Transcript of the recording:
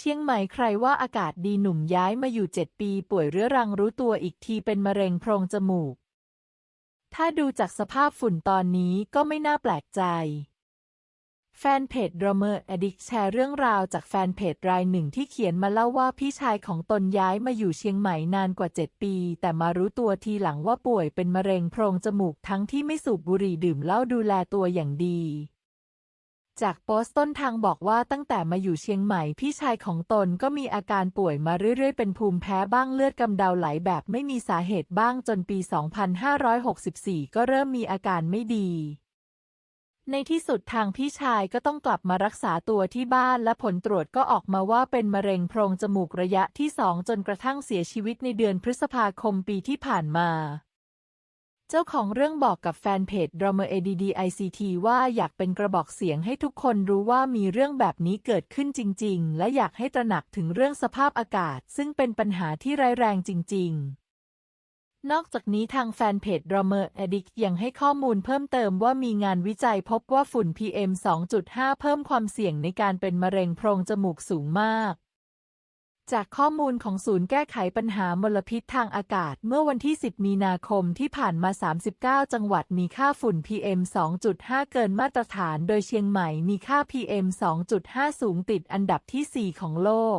เชียงใหม่ใครว่าอากาศดีหนุ่มย้ายมาอยู่เจ็ดปี ป่วยเรื้อรังรู้ตัวอีกทีเป็นมะเร็งโพรงจมูก ถ้าดูจากสภาพฝุ่นตอนนี้ก็ไม่น่าแปลกใจ แฟนเพจ Drummer Addict แชร์เรื่องราวจากแฟนเพจรายหนึ่งที่เขียนมาเล่าว่าพี่ชายของตนย้ายมาอยู่เชียงใหม่นานกว่า 7 ปี แต่มารู้ตัวทีหลังว่าป่วยเป็นมะเร็งโพรงจมูกทั้งที่ไม่สูบบุหรี่ดื่มเหล้าดูแลตัวอย่างดี จากโพสต์ต้นทางบอกว่าตั้งแต่มาอยู่เชียงใหม่พี่ชายของตนก็มีอาการป่วยมาเรื่อยๆ เป็นภูมิแพ้บ้างเลือดกำเดาไหลแบบไม่มีสาเหตุบ้างจนปี 2564 ก็เริ่มมีอาการไม่ดี ในที่สุดทางพี่ชายก็ต้องกลับมารักษาตัวที่บ้านและผลตรวจก็ออกมาว่าเป็นมะเร็งโพรงจมูกระยะที่สองจนกระทั่งเสียชีวิตในเดือนพฤษภาคมปีที่ผ่านมา เจ้าของเรื่องบอกกับแฟนเพจ Drummer ADDICT ว่าอยากเป็นกระบอกเสียงให้ทุกคนรู้ว่ามีเรื่องแบบนี้เกิดขึ้นจริง ๆ และอยากให้ตระหนักถึงเรื่องสภาพอากาศ ซึ่งเป็นปัญหาที่ร้ายแรงจริง ๆนอกจากนี้ทางแฟนเพจ Drummer Addict ยังให้ข้อมูลเพิ่มเติมว่ามีงานวิจัยพบว่าฝุ่น PM 2.5 เพิ่มความเสี่ยงในการเป็นมะเร็งโพรงจมูกสูงมาก จากข้อมูลของศูนย์แก้ไขปัญหามลพิษทางอากาศ เมื่อวันที่ 10 มีนาคมที่ผ่านมา 39 จังหวัดมีค่าฝุ่น PM 2.5 เกินมาตรฐาน โดยเชียงใหม่มีค่า PM 2.5 สูงติดอันดับที่ 4 ของโลก